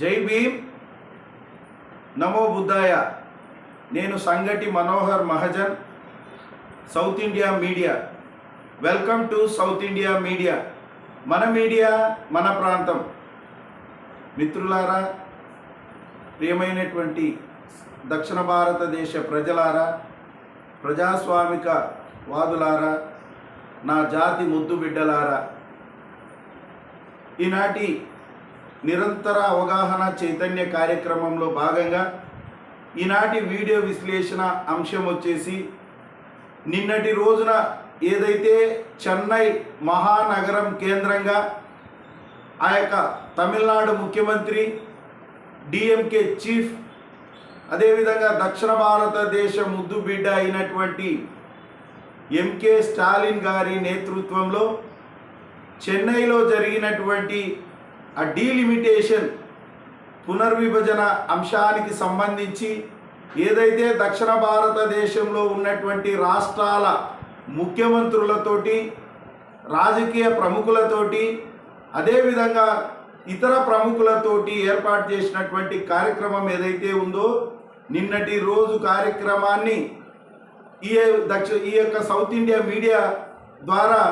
జై భీమ్. నమో బుద్ధాయ. నేను Sangati Manohar Mahajan South India media. Welcome to South India media. మన మీడియా మన ప్రాంతం. మిత్రులారా ప్రియమైనటువంటి దక్షిణ భారతదేశ ప్రజలారా ప్రజాస్వామిక వాదులారా నా జాతి ముద్దు బిడ్డలారా. ఈనాటి నిరంతర అవగాహన చైతన్య కార్యక్రమంలో భాగంగా ఈనాటి వీడియో విశ్లేషణ అంశం వచ్చేసి నిన్నటి రోజున ఏదైతే చెన్నై మహానగరం కేంద్రంగా ఆ యొక్క తమిళనాడు ముఖ్యమంత్రి డిఎంకే చీఫ్ అదేవిధంగా దక్షిణ భారతదేశ ముద్దు బిడ్డ అయినటువంటి ఎంకే స్టాలిన్ గారి నేతృత్వంలో చెన్నైలో జరిగినటువంటి ఆ డీలిమిటేషన్ పునర్విభజన అంశానికి సంబంధించి ఏదైతే దక్షిణ భారతదేశంలో ఉన్నటువంటి రాష్ట్రాల ముఖ్యమంత్రులతోటి రాజకీయ ప్రముఖులతోటి అదేవిధంగా ఇతర ప్రముఖులతోటి ఏర్పాటు చేసినటువంటి కార్యక్రమం ఏదైతే ఉందో నిన్నటి రోజు కార్యక్రమాన్ని ఈ దక్ష ఈ యొక్క సౌత్ ఇండియా మీడియా ద్వారా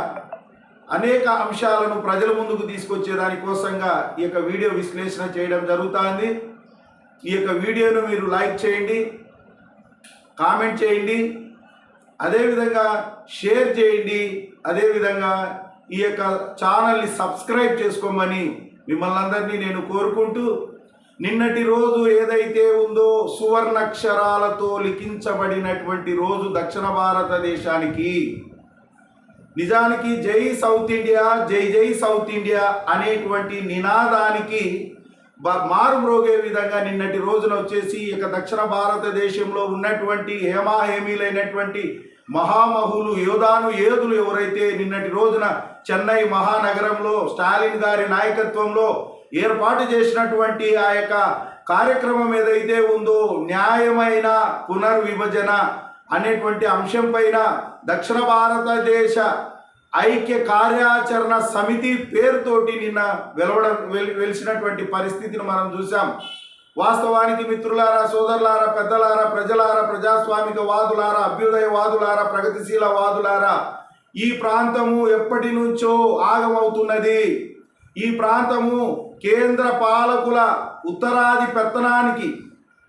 అనేక అంశాలను ప్రజల ముందుకు తీసుకొచ్చే దానికోసంగా ఈ యొక్క వీడియో విశ్లేషణ చేయడం జరుగుతుంది. ఈ యొక్క వీడియోను మీరు లైక్ చేయండి కామెంట్ చేయండి అదేవిధంగా షేర్ చేయండి అదేవిధంగా ఈ యొక్క ఛానల్ని సబ్స్క్రైబ్ చేసుకోమని మిమ్మల్ని అందరినీ నేను కోరుకుంటూ నిన్నటి రోజు ఏదైతే ఉందో సువర్ణక్షరాలతో లిఖించబడినటువంటి రోజు దక్షిణ భారతదేశానికి నిజానికి జై సౌత్ ఇండియా జై జై సౌత్ ఇండియా అనేటువంటి నినాదానికి మారుమ్రోగే విధంగా నిన్నటి రోజున వచ్చేసి ఇక దక్షిణ భారతదేశంలో ఉన్నటువంటి హేమాహేమీలైనటువంటి మహామహులు యోధాను ఏదులు ఎవరైతే నిన్నటి రోజున చెన్నై మహానగరంలో స్టాలిన్ గారి నాయకత్వంలో ఏర్పాటు చేసినటువంటి ఆ యొక్క కార్యక్రమం ఏదైతే ఉందో న్యాయమైన పునర్విభజన అనేటువంటి అంశం పైన దక్షిణ భారతదేశ ఐక్య కార్యాచరణ సమితి పేరుతోటి నిన్న వెలవడం వెల్ వెలిసినటువంటి పరిస్థితిని మనం చూసాం వాస్తవానికి మిత్రులారా సోదరులారా పెద్దలారా ప్రజలారా ప్రజాస్వామిక వాదులారా అభ్యుదయ వాదులారా ప్రగతిశీల వాదులారా ఈ ప్రాంతము ఎప్పటి నుంచో ఆగమవుతున్నది. ఈ ప్రాంతము కేంద్ర పాలకుల ఉత్తరాది పెత్తనానికి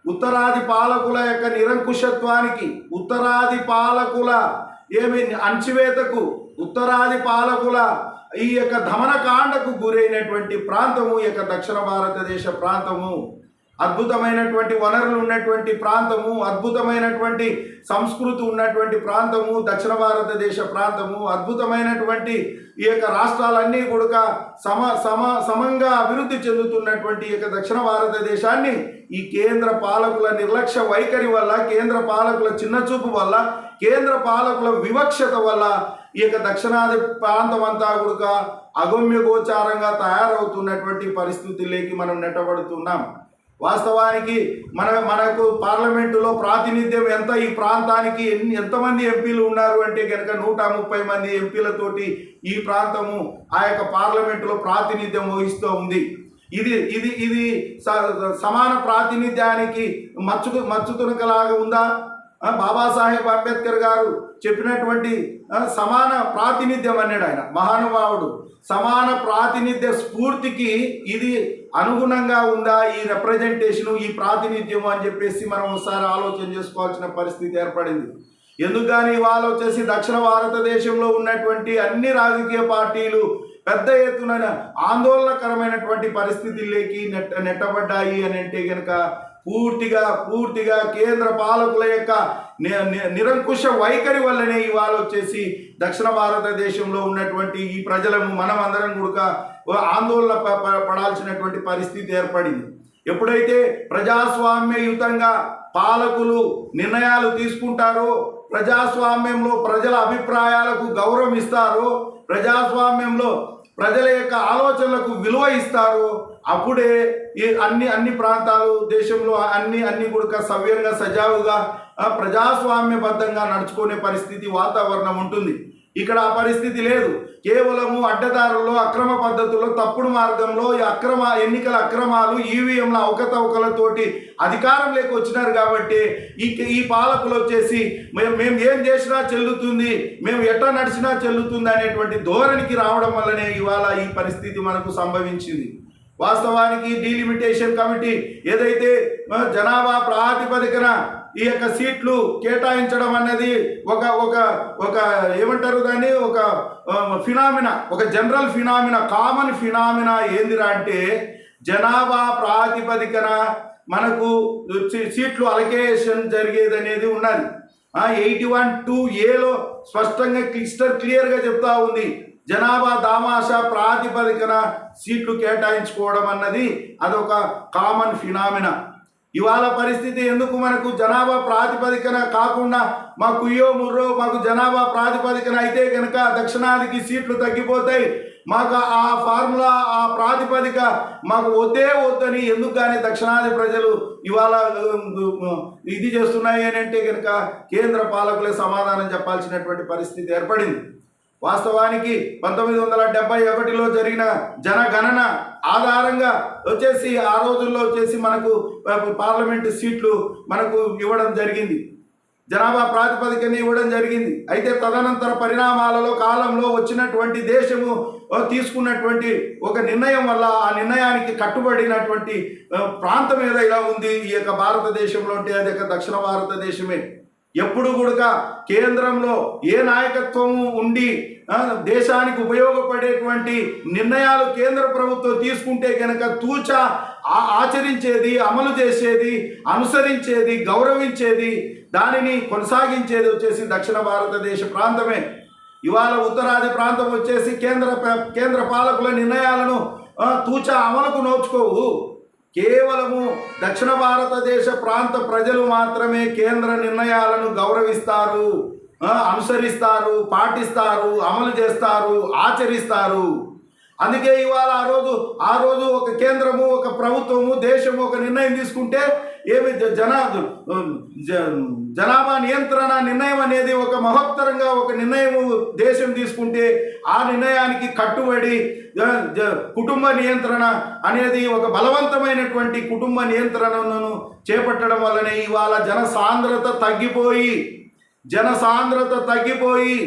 ఉత్తరాది పాలకుల యొక్క నిరంకుశత్వానికి ఉత్తరాది పాలకుల ఏమి అణచివేతకు ఉత్తరాది పాలకుల ఈ యొక్క దమనకాండకు గురైనటువంటి ప్రాంతము ఈ యొక్క దక్షిణ భారతదేశ ప్రాంతము. అద్భుతమైనటువంటి వనరులు ఉన్నటువంటి ప్రాంతము అద్భుతమైనటువంటి సంస్కృతి ఉన్నటువంటి ప్రాంతము దక్షిణ భారతదేశ ప్రాంతము అద్భుతమైనటువంటి ఈ యొక్క రాష్ట్రాలన్నీ కూడా సమ సమ సమంగా అభివృద్ధి చెందుతున్నటువంటి ఈ యొక్క దక్షిణ భారతదేశాన్ని ఈ కేంద్ర పాలకుల నిర్లక్ష్య వైఖరి వల్ల కేంద్ర పాలకుల చిన్నచూపు వల్ల కేంద్ర పాలకుల వివక్షత వల్ల ఈ యొక్క దక్షిణాది ప్రాంతం అంతా కూడా అగమ్య గోచారంగా తయారవుతున్నటువంటి పరిస్థితుల్లోకి మనం నెట్టబడుతున్నాం. వాస్తవానికి మన మనకు పార్లమెంటులో ప్రాతినిధ్యం ఎంత ఈ ప్రాంతానికి ఎన్ని ఎంతమంది ఎంపీలు ఉన్నారు అంటే కనుక నూట ముప్పై మంది ఎంపీలతోటి ఈ ప్రాంతము ఆ యొక్క పార్లమెంటులో ప్రాతినిధ్యం వహిస్తూ ఉంది. ఇది ఇది ఇది స- సమాన ప్రాతినిధ్యానికి మచ్చుకు మచ్చుతునకలాగా ఉందా? బాబాసాహెబ్ అంబేద్కర్ గారు చెప్పినటువంటి సమాన ప్రాతినిధ్యం అన్నాడు ఆయన మహానుభావుడు. సమాన ప్రాతినిధ్య స్ఫూర్తికి ఇది అనుగుణంగా ఉందా ఈ రిప్రజెంటేషను ఈ ప్రాతినిధ్యము అని చెప్పేసి మనం ఒకసారి ఆలోచన చేసుకోవాల్సిన పరిస్థితి ఏర్పడింది. ఎందుకు కానీ ఇవాళ వచ్చేసి దక్షిణ భారతదేశంలో ఉన్నటువంటి అన్ని రాజకీయ పార్టీలు పెద్ద ఎత్తున ఆందోళనకరమైనటువంటి పరిస్థితుల్లోకి నెట్ నెట్టబడ్డాయి అని అంటే కనుక పూర్తిగా పూర్తిగా కేంద్ర పాలకుల యొక్క నిరంకుశ వైఖరి వల్లనే ఇవాళ వచ్చేసి దక్షిణ భారతదేశంలో ఉన్నటువంటి ఈ ప్రజలను మనం అందరం కూడా ఆందోళన పడాల్సినటువంటి పరిస్థితి ఏర్పడింది. ఎప్పుడైతే ప్రజాస్వామ్యయుతంగా పాలకులు నిర్ణయాలు తీసుకుంటారో ప్రజాస్వామ్యంలో ప్రజల అభిప్రాయాలకు గౌరవం ఇస్తారో ప్రజాస్వామ్యంలో ప్రజల యొక్క ఆలోచనలకు విలువ ఇస్తారు. అప్పుడే ఈ అన్ని అన్ని ప్రాంతాలు దేశంలో అన్ని అన్ని కూడా సవ్యంగా సజావుగా ప్రజాస్వామ్యబద్ధంగా నడుచుకునే పరిస్థితి వాతావరణం ఉంటుంది. ఇక్కడ ఆ పరిస్థితి లేదు. కేవలము అడ్డదారుల్లో అక్రమ పద్ధతుల్లో తప్పుడు మార్గంలో ఈ అక్రమ ఎన్నికల అక్రమాలు ఈవీఎంల అవకతవకలతోటి అధికారంలోకి వచ్చినారు కాబట్టి ఈ ఈ పాలకులు వచ్చేసి మేము మేము ఏం చేసినా చెల్లుతుంది మేము ఎట్లా నడిచినా చెల్లుతుంది అనేటువంటి ధోరణికి రావడం వల్లనే ఇవాళ ఈ పరిస్థితి మనకు సంభవించింది. వాస్తవానికి డీలిమిటేషన్ కమిటీ ఏదైతే జనాభా ప్రాతిపదికన ఈ యొక్క సీట్లు కేటాయించడం అన్నది ఒక ఒక ఒక ఏమంటారు దాన్ని? ఒక ఫినామినా ఒక జనరల్ ఫినామినా కామన్ ఫినామినా ఏందిరా అంటే జనాభా ప్రాతిపదికన మనకు సీట్లు అలకేషన్ జరిగేది అనేది ఉన్నది. ఎయిటీ వన్ టూ ఏలో స్పష్టంగా క్లిస్టర్ క్లియర్గా చెప్తా ఉంది. జనాభా దామాషా ప్రాతిపదికన సీట్లు కేటాయించుకోవడం అన్నది అదొక కామన్ ఫినామినా. ఇవాళ పరిస్థితి ఎందుకు మనకు జనాభా ప్రాతిపదికన కాకుండా మా కుయ్యో ముర్రో మాకు జనాభా ప్రాతిపదికన అయితే కనుక దక్షిణాదికి సీట్లు తగ్గిపోతాయి. మాకు ఆ ఫార్ములా ఆ ప్రాతిపదిక మాకు వద్దే వద్దని ఎందుకు కానీ దక్షిణాది ప్రజలు ఇవాళ ఇది చేస్తున్నాయి అని అంటే కనుక కేంద్ర పాలకులే సమాధానం చెప్పాల్సినటువంటి పరిస్థితి ఏర్పడింది. వాస్తవానికి పంతొమ్మిది వందల డెబ్బై ఒకటిలో జరిగిన జనగణన ఆధారంగా వచ్చేసి ఆ రోజుల్లో వచ్చేసి మనకు పార్లమెంటు సీట్లు మనకు ఇవ్వడం జరిగింది. జనాభా ప్రాతిపదికన ఇవ్వడం జరిగింది. అయితే తదనంతర పరిణామాలలో కాలంలో వచ్చినటువంటి దేశము తీసుకున్నటువంటి ఒక నిర్ణయం వల్ల ఆ నిర్ణయానికి కట్టుబడినటువంటి ప్రాంతం ఏదైనా ఉంది ఈ యొక్క భారతదేశంలో అంటే అది యొక్క దక్షిణ భారతదేశమే. ఎప్పుడు కూడా కేంద్రంలో ఏ నాయకత్వము ఉండి దేశానికి ఉపయోగపడేటువంటి నిర్ణయాలు కేంద్ర ప్రభుత్వం తీసుకుంటే కనుక తూచా ఆ- ఆచరించేది అమలు చేసేది అనుసరించేది గౌరవించేది దానిని కొనసాగించేది వచ్చేసి దక్షిణ భారతదేశ ప్రాంతమే. ఇవాళ ఉత్తరాది ప్రాంతం వచ్చేసి కేంద్ర కేంద్ర పాలకుల నిర్ణయాలను తూచా అమలుకు నోచుకోవు. కేవలము దక్షిణ భారతదేశ ప్రాంత ప్రజలు మాత్రమే కేంద్ర నిర్ణయాలను గౌరవిస్తారు అనుసరిస్తారు పాటిస్తారు అమలు చేస్తారు ఆచరిస్తారు. అందుకే ఇవాళ ఆ రోజు ఆ రోజు ఒక కేంద్రము ఒక ప్రభుత్వము దేశము ఒక నిర్ణయం తీసుకుంటే ఏమి జనా జన జ- జనాభా నియంత్రణ నిర్ణయం అనేది ఒక మహత్తరంగా ఒక నిర్ణయము దేశం తీసుకుంటే ఆ నిర్ణయానికి కట్టుబడి కుటుంబ నియంత్రణ అనేది ఒక బలవంతమైనటువంటి కుటుంబ నియంత్రణను చేపట్టడం వల్లనే ఇవాళ జన సాంద్రత తగ్గిపోయి జన సాంద్రత తగ్గిపోయి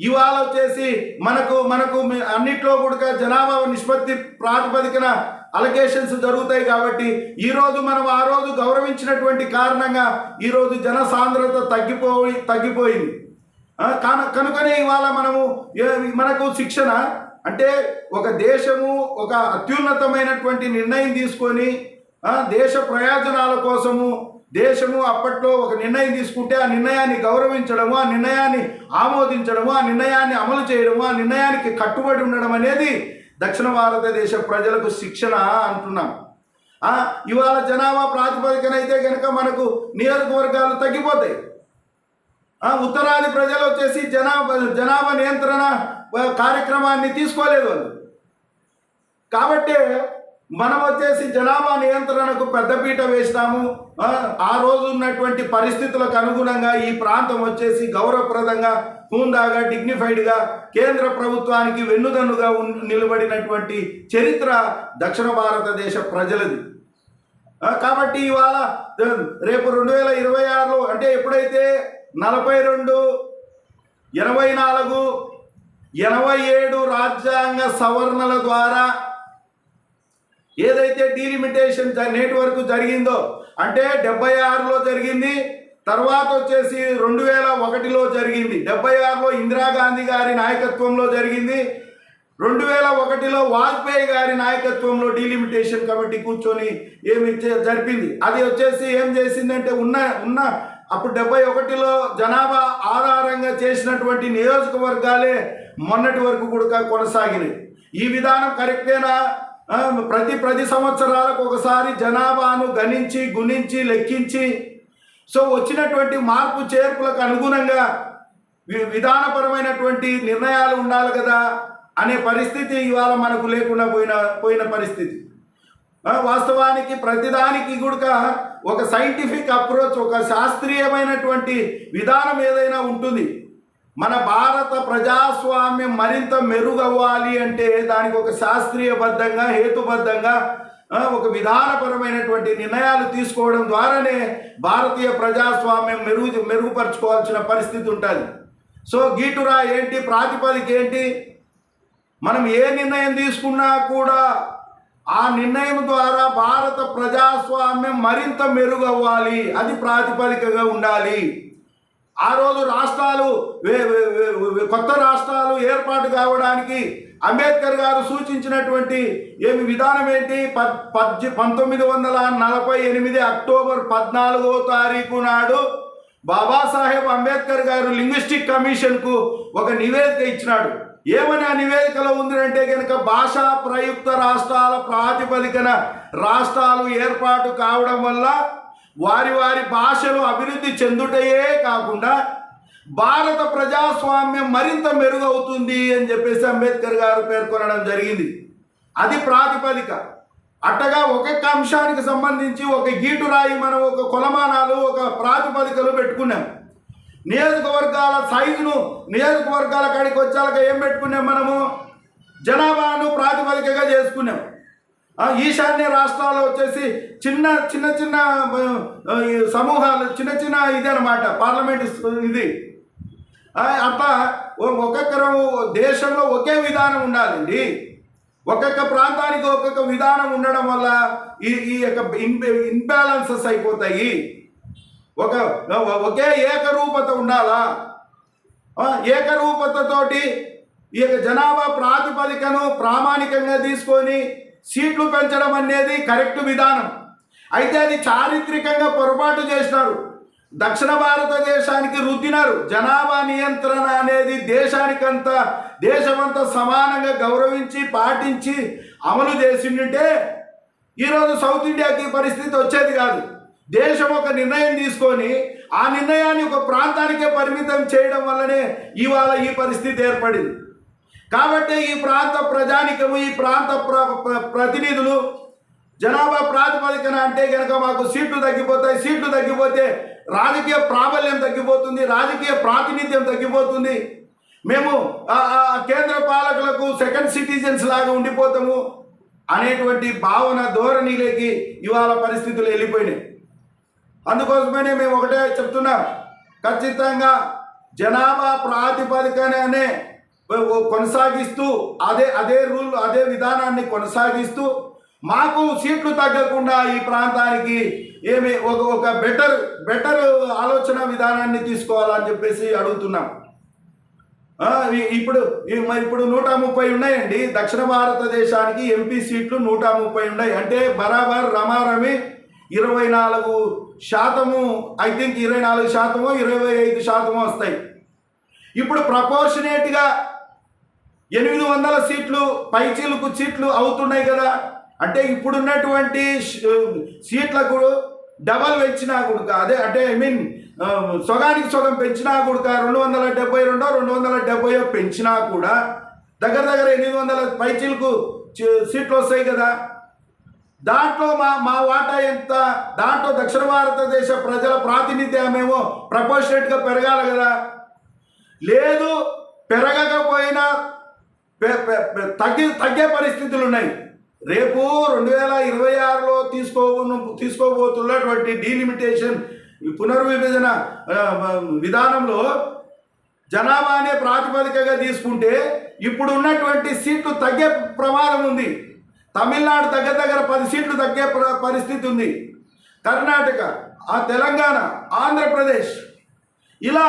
ఇవాళ వచ్చేసి మనకు మనకు అన్నిట్లో కూడా జనాభా నిష్పత్తి ప్రాతిపదికన అలకేషన్స్ జరుగుతాయి కాబట్టి ఈరోజు మనం ఆ రోజు గౌరవించినటువంటి కారణంగా ఈరోజు జన సాంద్రత తగ్గిపోయి తగ్గిపోయింది. కాన కనుకనే ఇవాళ మనము మనకు శిక్షణ అంటే ఒక దేశము ఒక అత్యున్నతమైనటువంటి నిర్ణయం తీసుకొని దేశ ప్రయోజనాల కోసము దేశము అప్పట్లో ఒక నిర్ణయం తీసుకుంటే ఆ నిర్ణయాన్ని గౌరవించడము ఆ నిర్ణయాన్ని ఆమోదించడము ఆ నిర్ణయాన్ని అమలు చేయడము ఆ నిర్ణయానికి కట్టుబడి ఉండడం అనేది దక్షిణ భారతదేశ ప్రజలకు శిక్షణ అంటున్నాం. ఇవాళ జనాభా ప్రాతిపదికన అయితే కనుక మనకు నియోజకవర్గాలు తగ్గిపోతాయి. ఉత్తరాది ప్రజలు వచ్చేసి జనాభా జనాభా నియంత్రణ కార్యక్రమాన్ని తీసుకోలేదు వాళ్ళు. కాబట్టి మనం వచ్చేసి జనాభా నియంత్రణకు పెద్దపీట వేసినాము. ఆ, రోజు ఉన్నటువంటి పరిస్థితులకు అనుగుణంగా ఈ ప్రాంతం వచ్చేసి గౌరవప్రదంగా హూందాగా డిగ్నిఫైడ్గా కేంద్ర ప్రభుత్వానికి వెన్నుదన్నుగా నిలబడినటువంటి చరిత్ర దక్షిణ భారతదేశ ప్రజలది. కాబట్టి ఇవాళ రేపు రెండు వేల ఇరవై ఆరులో అంటే ఎప్పుడైతే నలభై రెండు ఎనభై నాలుగు ఎనభై ఏడు రాజ్యాంగ సవరణల ద్వారా ఏదైతే డీలిమిటేషన్ జ- నేటి వరకు జరిగిందో అంటే డెబ్బై ఆరులో జరిగింది తర్వాత వచ్చేసి రెండు వేల ఒకటిలో జరిగింది. డెబ్బై ఆరులో ఇందిరాగాంధీ గారి నాయకత్వంలో జరిగింది. రెండు వేల ఒకటిలో వాజ్పేయి గారి నాయకత్వంలో డీలిమిటేషన్ కమిటీ కూర్చొని ఏమి జరిపింది. అది వచ్చేసి ఏం చేసిందంటే ఉన్న ఉన్న అప్పుడు డెబ్బై ఒకటిలో జనాభా ఆధారంగా చేసినటువంటి నియోజకవర్గాలే మొన్నటి వరకు కూడా కొనసాగినాయి. ఈ విధానం కరెక్టేనా ప్రతి ప్రతి సంవత్సరాలకు ఒకసారి జనాభాను గణించి గుణించి లెక్కించి. సో వచ్చినటువంటి మార్పు చేర్పులకు అనుగుణంగా వి- విధానపరమైనటువంటి నిర్ణయాలు ఉండాలి కదా అనే పరిస్థితి ఇవాళ మనకు లేకుండా పోయిన పోయిన పరిస్థితి. వాస్తవానికి ప్రతిదానికి కూడా ఒక సైంటిఫిక్ అప్రోచ్ ఒక శాస్త్రీయమైనటువంటి విధానం ఏదైనా ఉంటుంది. మన భారత ప్రజాస్వామ్యం మరింత మెరుగవ్వాలి అంటే దానికి ఒక శాస్త్రీయబద్ధంగా హేతుబద్ధంగా ఒక విధానపరమైనటువంటి నిర్ణయాలు తీసుకోవడం ద్వారానే భారతీయ ప్రజాస్వామ్యం మెరుగు మెరుగుపరచుకోవాల్సిన పరిస్థితి ఉంటుంది. సో గీటురా ఏంటి? ప్రాతిపదిక ఏంటి? మనం ఏ నిర్ణయం తీసుకున్నా కూడా ఆ నిర్ణయం ద్వారా భారత ప్రజాస్వామ్యం మరింత మెరుగవ్వాలి. అది ప్రాతిపదికగా ఉండాలి. ఆ రోజు రాష్ట్రాలు కొత్త రాష్ట్రాలు ఏర్పాటు కావడానికి అంబేద్కర్ గారు సూచించినటువంటి ఏమి విధానం ఏంటి? పద్ పంతొమ్మిది వందల నలభై ఎనిమిది అక్టోబర్ పద్నాలుగో తారీఖు నాడు బాబాసాహెబ్ అంబేద్కర్ గారు లింగ్విస్టిక్ కమిషన్కు ఒక నివేదిక ఇచ్చినాడు. ఏమని ఆ నివేదికలో ఉందంటే కనుక భాషా ప్రయుక్త రాష్ట్రాల ప్రాతిపదికన రాష్ట్రాలు ఏర్పాటు కావడం వల్ల వారి వారి భాషలు అభివృద్ధి చెందుటయే కాకుండా భారత ప్రజాస్వామ్యం మరింత మెరుగవుతుంది అని చెప్పేసి అంబేద్కర్ గారు పేర్కొనడం జరిగింది. అది ప్రాతిపదిక. అట్టగా ఒక్కొక్క అంశానికి సంబంధించి ఒక గీటు రాయి మనం ఒక కొలమానాలు ఒక ప్రాతిపదికలు పెట్టుకున్నాం. నియోజకవర్గాల సైజును నియోజకవర్గాల కాడికి వచ్చాక ఏం పెట్టుకున్నాం మనము? జనాభాను ప్రాతిపదికగా చేసుకున్నాం. ఈశాన్య రాష్ట్రాల్లో వచ్చేసి చిన్న చిన్న చిన్న ఈ సమూహాలు చిన్న చిన్న ఇది అనమాట పార్లమెంట్ ఇది. అట్లా ఒక్కొక్కరు దేశంలో ఒకే విధానం ఉండాలండి. ఒక్కొక్క ప్రాంతానికి ఒక్కొక్క విధానం ఉండడం వల్ల ఈ ఈ యొక్క ఇన్బ్యాలెన్సెస్ అయిపోతాయి. ఒక ఒకే ఏకరూపత ఉండాలా? ఏకరూపతతోటి ఈ యొక్క జనాభా ప్రాతిపదికను ప్రామాణికంగా తీసుకొని సీట్లు పెంచడం అనేది కరెక్ట్ విధానం. అయితే అది చారిత్రకంగా పొరపాటు చేసినారు. దక్షిణ భారతదేశానికి రుద్దినారు. జనాభా నియంత్రణ అనేది దేశానికంతా దేశమంతా సమానంగా గౌరవించి పాటించి అమలు చేసిందంటే ఈరోజు సౌత్ ఇండియాకి పరిస్థితి వచ్చేది కాదు. దేశం ఒక నిర్ణయం తీసుకొని ఆ నిర్ణయాన్ని ఒక ప్రాంతానికే పరిమితం చేయడం వల్లనే ఇవాళ ఈ పరిస్థితి ఏర్పడింది. కాబట్టి ఈ ప్రాంత ప్రజానికము ఈ ప్రాంత ప్ర ప్రతినిధులు జనాభా ప్రాతిపదికన అంటే కనుక మాకు సీట్లు తగ్గిపోతాయి సీట్లు తగ్గిపోతే రాజకీయ ప్రాబల్యం తగ్గిపోతుంది రాజకీయ ప్రాతినిధ్యం తగ్గిపోతుంది. మేము కేంద్ర పాలకులకు సెకండ్ సిటిజన్స్ లాగా ఉండిపోతాము అనేటువంటి భావన ధోరణిలోకి ఇవాళ పరిస్థితులు వెళ్ళిపోయినాయి. అందుకోసమనే మేము ఒకటే చెప్తున్నాం. ఖచ్చితంగా జనాభా ప్రాతిపదికనే కొనసాగిస్తూ అదే అదే రూల్ అదే విధానాన్ని కొనసాగిస్తూ మాకు సీట్లు తగ్గకుండా ఈ ప్రాంతానికి ఏమి ఒక ఒక బెటర్ బెటర్ ఆలోచన విధానాన్ని తీసుకోవాలని చెప్పేసి అడుగుతున్నాం. ఇప్పుడు మరి ఇప్పుడు నూట ముప్పై ఉన్నాయండి. దక్షిణ భారతదేశానికి ఎంపీ సీట్లు నూట ముప్పై ఉన్నాయి. అంటే బరాబర్ రమారమి ఇరవై నాలుగు శాతము ఐ థింక్ ఇరవై నాలుగు శాతము ఇరవై ఐదు శాతము వస్తాయి. ఇప్పుడు ప్రపోర్షనేట్గా ఎనిమిది వందల సీట్లు పైచీలకు సీట్లు అవుతున్నాయి కదా. అంటే ఇప్పుడున్నటువంటి సీట్లకు డబల్ పెంచినా కూడా అదే అంటే ఐ మీన్ సొగానికి సొగం పెంచినా కూడా రెండు వందల డెబ్బై రెండో రెండు వందల డెబ్బై పెంచినా కూడా దగ్గర దగ్గర ఎనిమిది వందల పైచీలకు సీట్లు వస్తాయి కదా. దాంట్లో మా మా వాటా ఎంత దాంట్లో దక్షిణ భారతదేశ ప్రజల ప్రాతినిధ్యమేమో ప్రపోర్షనేట్గా పెరగాలి కదా. లేదు పెరగకపోయినా తగ్గి తగ్గే పరిస్థితులు ఉన్నాయి రేపు రెండు వేల ఇరవై ఆరులో తీసుకో తీసుకోబోతున్నటువంటి డీలిమిటేషన్ ఈ పునర్విభజన విధానంలో జనాభానే ప్రాతిపదికగా తీసుకుంటే ఇప్పుడు ఉన్నటువంటి సీట్లు తగ్గే ప్రమాదం ఉంది. తమిళనాడు దగ్గర దగ్గర పది సీట్లు తగ్గే ప్ర- పరిస్థితి ఉంది. కర్ణాటక ఆ తెలంగాణ ఆంధ్రప్రదేశ్ ఇలా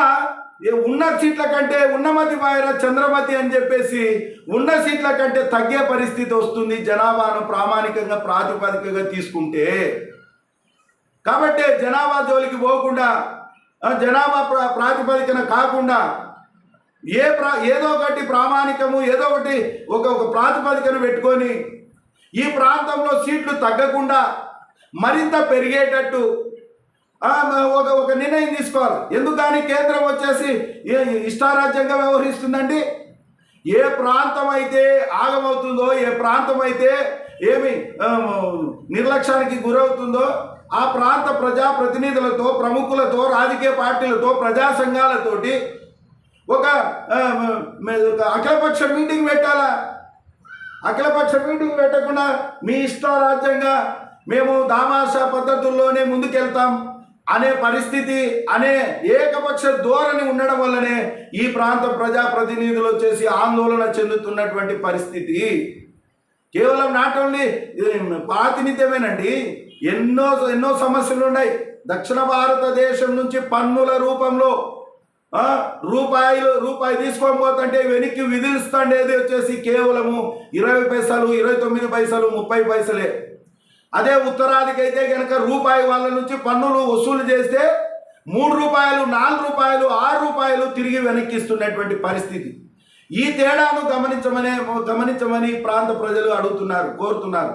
ఏ ఉన్న సీట్ల కంటే ఉన్నమతి మాయర చంద్రమతి అని చెప్పేసి ఉన్న సీట్ల కంటే తగ్గే పరిస్థితి వస్తుంది జనాభాను ప్రామాణికంగా ప్రాతిపదికగా తీసుకుంటే. కాబట్టి జనాభా జోలికి పోకుండా జనాభా ప్రా ప్రాతిపదికన కాకుండా ఏ ప్రా ఏదో ఒకటి ప్రామాణికము ఏదో ఒకటి ఒక ఒక ప్రాతిపదికను పెట్టుకొని ఈ ప్రాంతంలో సీట్లు తగ్గకుండా మరింత పెరిగేటట్టు ఒక ఒక నిర్ణయం తీసుకోవాలి. ఎందుకని కేంద్రం వచ్చేసి ఏ ఇష్టారాజ్యంగా వ్యవహరిస్తుందండి? ఏ ప్రాంతం అయితే ఆగమవుతుందో ఏ ప్రాంతం అయితే ఏమి నిర్లక్ష్యానికి గురవుతుందో ఆ ప్రాంత ప్రజా ప్రతినిధులతో ప్రముఖులతో రాజకీయ పార్టీలతో ప్రజా సంఘాలతోటి ఒక ఒక అఖిలపక్ష మీటింగ్ పెట్టాలా? అఖిలపక్ష మీటింగ్ పెట్టకుండా మీ ఇష్టారాజ్యంగా మేము దామాషా పద్ధతుల్లోనే ముందుకెళ్తాం. అనే పరిస్థితి అనే ఏకపక్ష ధోరణి ఉండడం వల్లనే ఈ ప్రాంత ప్రజాప్రతినిధులు వచ్చేసి ఆందోళన చెందుతున్నటువంటి పరిస్థితి. కేవలం నాట్ ఓన్లీ ప్రాతినిధ్యమేనండి. ఎన్నో ఎన్నో సమస్యలు ఉన్నాయి. దక్షిణ భారతదేశం నుంచి పన్నుల రూపంలో రూపాయలు రూపాయి తీసుకొని పోతుంటే వెనక్కి విధిస్తుండేది వచ్చేసి కేవలము ఇరవై పైసలు ఇరవై తొమ్మిది పైసలు ముప్పై పైసలే. అదే ఉత్తరాదికైతే కనుక రూపాయి వాళ్ళ నుంచి పన్నులు వసూలు చేస్తే మూడు రూపాయలు నాలుగు రూపాయలు ఆరు రూపాయలు తిరిగి వెనక్కిస్తున్నటువంటి పరిస్థితి. ఈ తేడాను గమనించమనే గమనించమని ఈ ప్రాంత ప్రజలు అడుగుతున్నారు కోరుతున్నారు.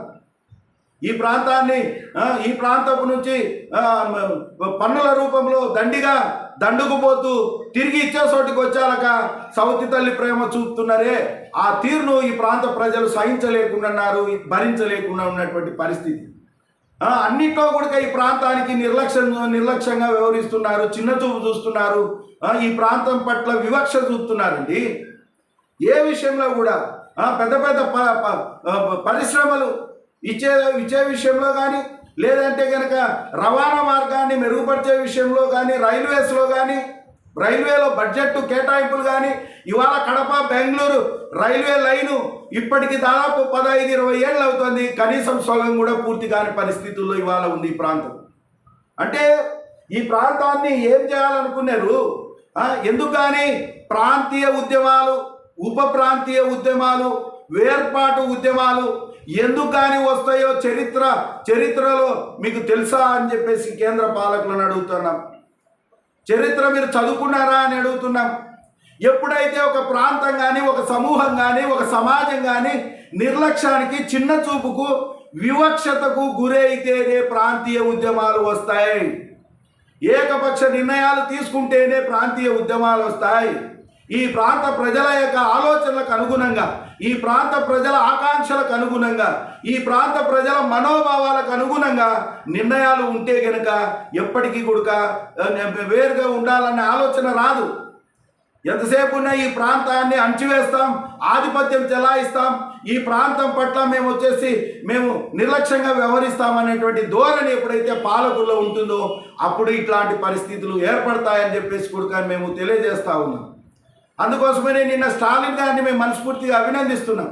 ఈ ప్రాంతాన్ని ఈ ప్రాంతపు నుంచి పన్నుల రూపంలో దండిగా దండుకుపోతూ తిరిగి ఇచ్చే చోటికి వచ్చాక సౌతి తల్లి ప్రేమ చూపుతున్నారే. ఆ తీరును ఈ ప్రాంత ప్రజలు సహించలేకుండా ఉన్నారు భరించలేకుండా ఉన్నటువంటి పరిస్థితి. అన్నిట్లో కూడా ఈ ప్రాంతానికి నిర్లక్ష్యం నిర్లక్ష్యంగా వ్యవహరిస్తున్నారు చిన్న చూపు చూస్తున్నారు ఈ ప్రాంతం పట్ల వివక్ష చూపుతున్నారండి. ఏ విషయంలో కూడా పెద్ద పెద్ద ప- ప- పరిశ్రమలు ఇచ్చే ఇచ్చే విషయంలో కానీ లేదంటే కనుక రవాణా మార్గాన్ని మెరుగుపరిచే విషయంలో కానీ రైల్వేస్లో కానీ రైల్వేలో బడ్జెట్ కేటాయింపులు కానీ ఇవాళ కడప బెంగళూరు రైల్వే లైను ఇప్పటికి దాదాపు పదహైదు ఇరవై ఏళ్ళు అవుతుంది. కనీసం సొగం కూడా పూర్తి కాని పరిస్థితుల్లో ఇవాళ ఉంది ఈ ప్రాంతం. అంటే ఈ ప్రాంతాన్ని ఏం చేయాలనుకున్నారు? ఎందుకు కానీ ప్రాంతీయ ఉద్యమాలు ఉప ప్రాంతీయ ఉద్యమాలు వేర్పాటు ఉద్యమాలు ఎందుకు కానీ వస్తాయో చరిత్ర చరిత్రలో మీకు తెలుసా అని చెప్పేసి కేంద్ర పాలకులను అడుగుతున్నాం. చరిత్ర మీరు చదువుకున్నారా అని అడుగుతున్నాం. ఎప్పుడైతే ఒక ప్రాంతం కానీ ఒక సమూహం కానీ ఒక సమాజం కానీ నిర్లక్ష్యానికి చిన్న చూపుకు వివక్షతకు గురైతేనే ప్రాంతీయ ఉద్యమాలు వస్తాయి. ఏకపక్ష నిర్ణయాలు తీసుకుంటేనే ప్రాంతీయ ఉద్యమాలు వస్తాయి. ఈ ప్రాంత ప్రజల యొక్క ఆలోచనలకు అనుగుణంగా ఈ ప్రాంత ప్రజల ఆకాంక్షలకు అనుగుణంగా ఈ ప్రాంత ప్రజల మనోభావాలకు అనుగుణంగా నిర్ణయాలు ఉంటే గనుక ఎప్పటికీ కూడా వేరుగా ఉండాలనే ఆలోచన రాదు. ఎంతసేపు ఉన్న ఈ ప్రాంతాన్ని అణచివేస్తాం ఆధిపత్యం చెలాయిస్తాం ఈ ప్రాంతం పట్ల మేము వచ్చేసి మేము నిర్లక్ష్యంగా వ్యవహరిస్తాం అనేటువంటి ధోరణి ఎప్పుడైతే పాలకుల్లో ఉంటుందో అప్పుడు ఇట్లాంటి పరిస్థితులు ఏర్పడతాయని చెప్పేసి కూడా మేము తెలియజేస్తా ఉన్నాం. అందుకోసమనే నిన్న స్టాలిన్ గారిని మేము మనస్ఫూర్తిగా అభినందిస్తున్నాం.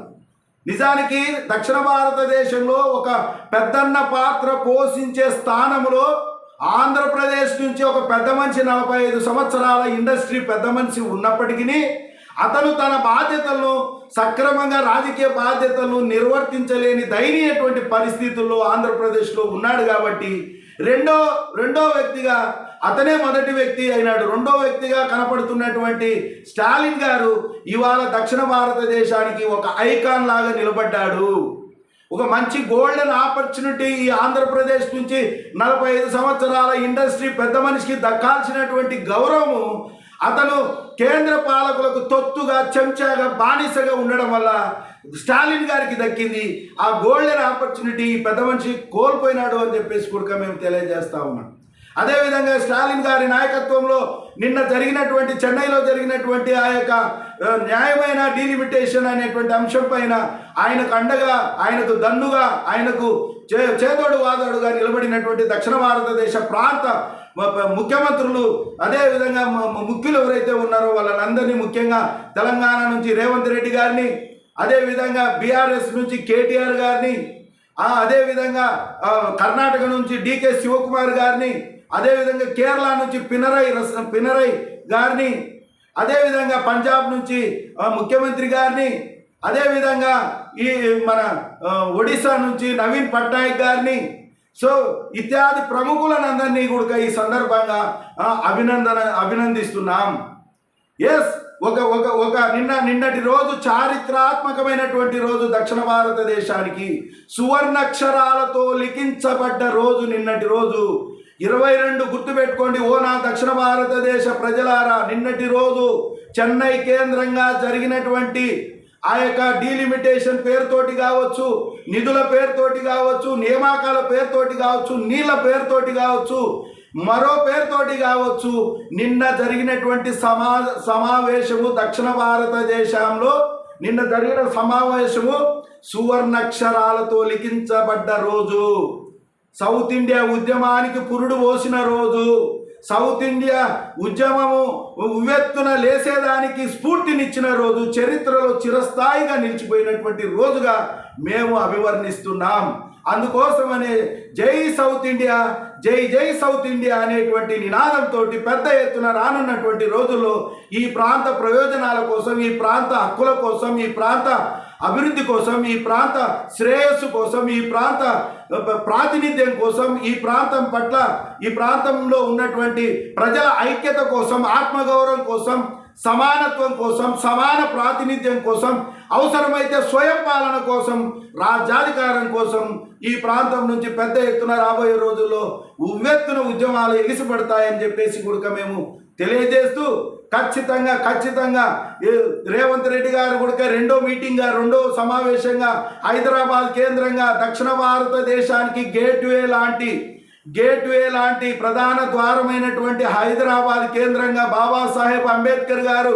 నిజానికి దక్షిణ భారతదేశంలో ఒక పెద్దన్న పాత్ర పోషించే స్థానంలో ఆంధ్రప్రదేశ్ నుంచి ఒక పెద్ద మనిషి నలభై ఐదు సంవత్సరాల ఇండస్ట్రీ పెద్ద మనిషి ఉన్నప్పటికీ అతను తన బాధ్యతలను సక్రమంగా రాజకీయ బాధ్యతలను నిర్వర్తించలేని దయనీయటువంటి పరిస్థితుల్లో ఆంధ్రప్రదేశ్లో ఉన్నాడు కాబట్టి రెండో రెండో వ్యక్తిగా అతనే మొదటి వ్యక్తి అయినాడు. రెండో వ్యక్తిగా కనపడుతున్నటువంటి స్టాలిన్ గారు ఇవాళ దక్షిణ భారతదేశానికి ఒక ఐకాన్ లాగా నిలబడ్డాడు. ఒక మంచి గోల్డెన్ ఆపర్చునిటీ ఈ ఆంధ్రప్రదేశ్ నుంచి నలభై ఐదు సంవత్సరాల ఇండస్ట్రీ పెద్ద మనిషికి దక్కాల్సినటువంటి గౌరవము అతను కేంద్ర పాలకులకు తొత్తుగా చెంచాగా బానిసగా ఉండడం వల్ల స్టాలిన్ గారికి దక్కింది. ఆ గోల్డెన్ ఆపర్చునిటీ పెద్ద మనిషి కోల్పోయినాడు అని చెప్పేసి కూడా మేము తెలియజేస్తా ఉన్నాం. అదేవిధంగా స్టాలిన్ గారి నాయకత్వంలో నిన్న జరిగినటువంటి చెన్నైలో జరిగినటువంటి ఆ యొక్క న్యాయమైన డీలిమిటేషన్ అనేటువంటి అంశం పైన ఆయనకు అండగా ఆయనకు దన్నుగా ఆయనకు చే చేదోడు వాదోడుగా నిలబడినటువంటి దక్షిణ భారతదేశ ప్రాంత ముఖ్యమంత్రులు అదేవిధంగా ముఖ్యులు ఎవరైతే ఉన్నారో వాళ్ళందరినీ ముఖ్యంగా తెలంగాణ నుంచి రేవంత్ రెడ్డి గారిని అదేవిధంగా బీఆర్ఎస్ నుంచి కేటీఆర్ గారిని అదేవిధంగా కర్ణాటక నుంచి డికే శివకుమార్ గారిని అదేవిధంగా కేరళ నుంచి పినరై రస పినరై గారిని అదేవిధంగా పంజాబ్ నుంచి ముఖ్యమంత్రి గారిని అదేవిధంగా ఈ మన ఒడిశా నుంచి నవీన్ పట్నాయక్ గారిని. సో ఇత్యాది ప్రముఖులనందరినీ కూడా ఈ సందర్భంగా అభినందన అభినందిస్తున్నాం. ఎస్ ఒక ఒక ఒక నిన్న నిన్నటి రోజు చారిత్రాత్మకమైనటువంటి రోజు దక్షిణ భారతదేశానికి. సువర్ణక్షరాలతో లిఖించబడ్డ రోజు నిన్నటి రోజు. ఇరవై రెండు గుర్తుపెట్టుకోండి. ఓ నా దక్షిణ భారతదేశ ప్రజలారా నిన్నటి రోజు చెన్నై కేంద్రంగా జరిగినటువంటి ఆ యొక్క డీలిమిటేషన్ పేరుతోటి కావచ్చు నిధుల పేరుతోటి కావచ్చు నియామకాల పేరుతోటి కావచ్చు నీళ్ళ పేరుతోటి కావచ్చు మరో పేరుతోటి కావచ్చు నిన్న జరిగినటువంటి సమా సమావేశము దక్షిణ భారతదేశంలో నిన్న జరిగిన సమావేశము సువర్ణక్షరాలతో లిఖించబడ్డ రోజు. సౌత్ ఇండియా ఉద్యమానికి పురుడు పోసిన రోజు సౌత్ ఇండియా ఉద్యమము ఉవ్వెత్తున లేసేదానికి స్ఫూర్తినిచ్చిన రోజు చరిత్రలో చిరస్థాయిగా నిలిచిపోయినటువంటి రోజుగా మేము అభివర్ణిస్తున్నాం. అందుకోసమనే జై సౌత్ ఇండియా జై జై సౌత్ ఇండియా అనేటువంటి నినాదంతో పెద్ద ఎత్తున రానున్నటువంటి రోజుల్లో ఈ ప్రాంత ప్రయోజనాల కోసం ఈ ప్రాంత హక్కుల కోసం ఈ ప్రాంత అభివృద్ధి కోసం ఈ ప్రాంత శ్రేయస్సు కోసం ఈ ప్రాంత ప్రాతినిధ్యం కోసం ఈ ప్రాంతం పట్ల ఈ ప్రాంతంలో ఉన్నటువంటి ప్రజల ఐక్యత కోసం ఆత్మగౌరవం కోసం సమానత్వం కోసం సమాన ప్రాతినిధ్యం కోసం అవసరమైతే స్వయం పాలన కోసం రాజ్యాధికారం కోసం ఈ ప్రాంతం నుంచి పెద్ద ఎత్తున రాబోయే రోజుల్లో ఉవ్వెత్తున ఉద్యమాలు ఎగిసిపడతాయని చెప్పేసి కూడా మేము తెలియజేస్తూ ఖచ్చితంగా ఖచ్చితంగా రేవంత్ రెడ్డి గారు కూడా రెండో మీటింగ్గా రెండో సమావేశంగా హైదరాబాద్ కేంద్రంగా దక్షిణ భారతదేశానికి గేట్వే లాంటి గేట్వే లాంటి ప్రధాన ద్వారమైనటువంటి హైదరాబాద్ కేంద్రంగా బాబాసాహెబ్ అంబేద్కర్ గారు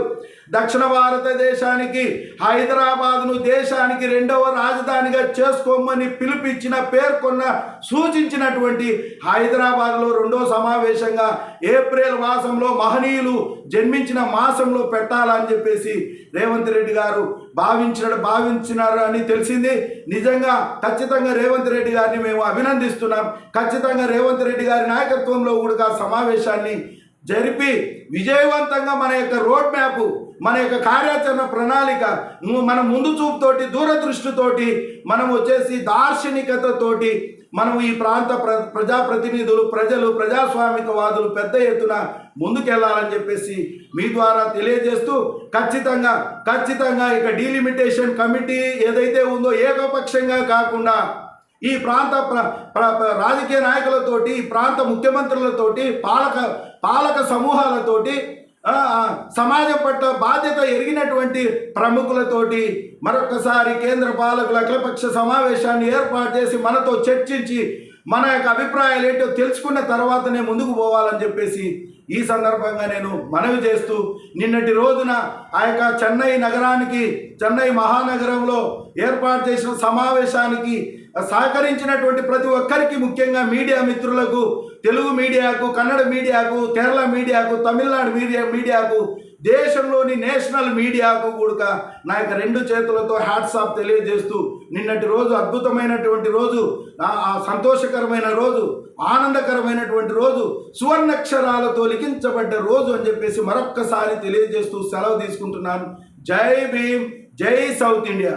దక్షిణ భారతదేశానికి హైదరాబాద్ను దేశానికి రెండవ రాజధానిగా చేసుకోమని పిలిపించిన పేర్కొన్న సూచించినటువంటి హైదరాబాద్లో రెండో సమావేశంగా ఏప్రిల్ మాసంలో మహనీయులు జన్మించిన మాసంలో పెట్టాలని చెప్పేసి రేవంత్ రెడ్డి గారు భావించిన భావించినారు అని తెలిసింది. నిజంగా ఖచ్చితంగా రేవంత్ రెడ్డి గారిని మేము అభినందిస్తున్నాం. ఖచ్చితంగా రేవంత్ రెడ్డి గారి నాయకత్వంలో కూడా సమావేశాన్ని జరిపి విజయవంతంగా మన యొక్క రోడ్ మ్యాప్ మన యొక్క కార్యాచరణ ప్రణాళిక మన ముందు చూపుతోటి దూరదృష్టితోటి మనం వచ్చేసి దార్శనికతతోటి మనం ఈ ప్రాంత ప్ర ప్రజాప్రతినిధులు ప్రజలు ప్రజాస్వామికవాదులు పెద్ద ఎత్తున ముందుకెళ్ళాలని చెప్పేసి మీ ద్వారా తెలియజేస్తూ ఖచ్చితంగా ఖచ్చితంగా ఇక డీలిమిటేషన్ కమిటీ ఏదైతే ఉందో ఏకపక్షంగా కాకుండా ఈ ప్రాంత ప్ర రాజకీయ నాయకులతోటి ఈ ప్రాంత ముఖ్యమంత్రులతోటి పాలక పాలక సమూహాలతోటి సమాజం పట్ల బాధ్యత ఎరిగినటువంటి ప్రముఖులతోటి మరొకసారి కేంద్ర పాలకుల అఖిలపక్ష సమావేశాన్ని ఏర్పాటు చేసి మనతో చర్చించి మన యొక్క అభిప్రాయాలు ఏంటో తెలుసుకున్న తర్వాతనే ముందుకు పోవాలని చెప్పేసి ఈ సందర్భంగా నేను మనవి చేస్తూ నిన్నటి రోజున ఆ యొక్క చెన్నై నగరానికి చెన్నై మహానగరంలో ఏర్పాటు చేసిన సమావేశానికి సహకరించినటువంటి ప్రతి ఒక్కరికి ముఖ్యంగా మీడియా మిత్రులకు తెలుగు మీడియాకు కన్నడ మీడియాకు కేరళ మీడియాకు తమిళనాడు మీడియా మీడియాకు దేశంలోని నేషనల్ మీడియాకు కూడా నా యొక్క రెండు చేతులతో హ్యాట్సాప్ తెలియజేస్తూ నిన్నటి రోజు అద్భుతమైనటువంటి రోజు సంతోషకరమైన రోజు ఆనందకరమైనటువంటి రోజు సువర్ణక్షరాలతో లిఖించబడ్డ రోజు అని చెప్పేసి మరొక్కసారి తెలియజేస్తూ సెలవు తీసుకుంటున్నాను. జై భీమ్ జై సౌత్ ఇండియా.